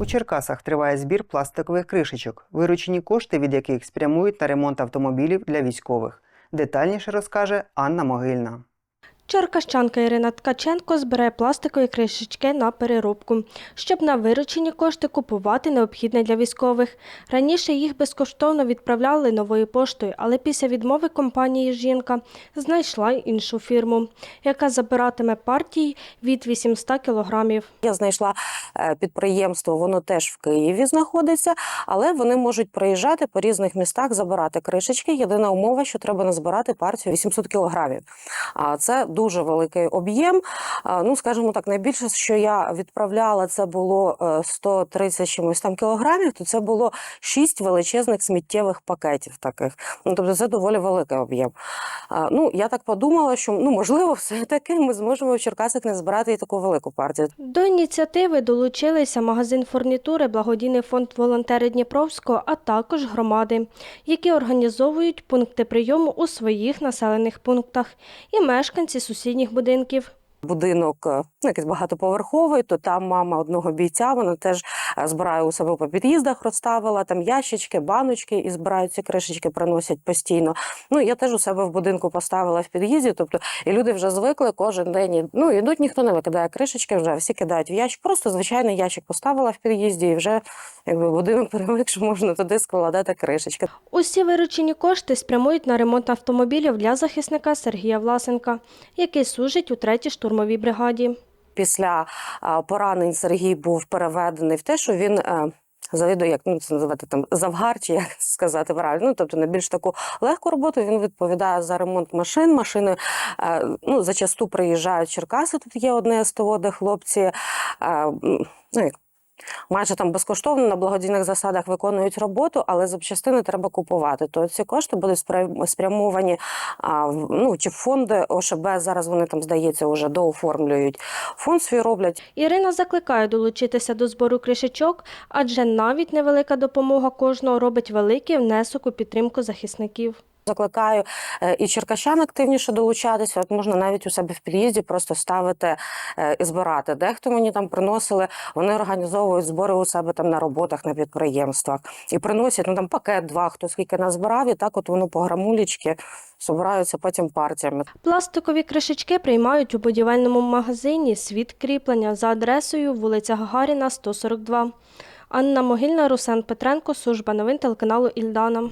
У Черкасах триває збір пластикових кришечок, виручені кошти від яких спрямують на ремонт автомобілів для військових. Детальніше розкаже Анна Могильна. Черкащанка Ірина Ткаченко збирає пластикові кришечки на переробку, щоб на виручені кошти купувати необхідне для військових. Раніше їх безкоштовно відправляли новою поштою, але після відмови компанії жінка знайшла іншу фірму, яка забиратиме партії від 800 кілограмів. Я знайшла е, підприємство, воно теж в Києві знаходиться, але вони можуть приїжджати по різних містах, забирати кришечки. Єдина умова, що треба назбирати партію 800 кілограмів. А це дуже великий об'єм. Ну, скажімо так, найбільше, що я відправляла, це було е, 130 чимось там кілограмів, то це було 6 величезних сміттєвих пакетів таких. Ну, тобто це доволі великий об'єм. Ну, я так подумала, що ну, можливо, все-таки ми зможемо в Черкасах не збирати і таку велику партію. До ініціативи долучилися магазин фурнітури, благодійний фонд волонтери Дніпровського, а також громади, які організовують пункти прийому у своїх населених пунктах і мешканці сусідніх будинків. Будинок е, ну, якийсь багатоповерховий, то там мама одного бійця, вона теж е, збирає у себе по під'їздах, розставила там ящички, баночки і збирають ці кришечки, приносять постійно. Ну я теж у себе в будинку поставила в під'їзді. Тобто, і люди вже звикли кожен день. Ну ідуть, ніхто не викидає кришечки, вже всі кидають в ящик. Просто звичайний ящик поставила в під'їзді, і вже якби будинок привик, що можна туди складати кришечки. Усі виручені кошти спрямують на ремонт автомобілів для захисника Сергія Власенка, який служить у третій штурмовій бригаді. Після поранень Сергій був переведений в те, що він. е, Завідує, як ну це називати там завгар, чи як сказати правильно. Ну тобто на більш таку легку роботу він відповідає за ремонт машин. Машини е, ну зачасту приїжджають Черкаси. Тут є одне СТО, де хлопці е, ну як. Майже там безкоштовно на благодійних засадах виконують роботу, але запчастини треба купувати. То ці кошти будуть спря- спрямовані а, ну, чи фонди ОШБ. Зараз вони там, здається, вже дооформлюють. Фонд свій роблять. Ірина закликає долучитися до збору кришечок, адже навіть невелика допомога кожного робить великий внесок у підтримку захисників. Закликаю е, і черкащан активніше долучатися. От можна навіть у себе в під'їзді просто ставити е, і збирати. Дехто мені там приносили, вони організовують збори у себе там на роботах, на підприємствах і приносять ну там пакет, два, хто скільки назбирав, і так от воно по грамулічки збираються потім партіями. Пластикові кришечки приймають у будівельному магазині «Світ кріплення» за адресою вулиця Гагаріна, 142. Анна Могильна, Руслан Петренко, служба новин телеканалу Ільдана.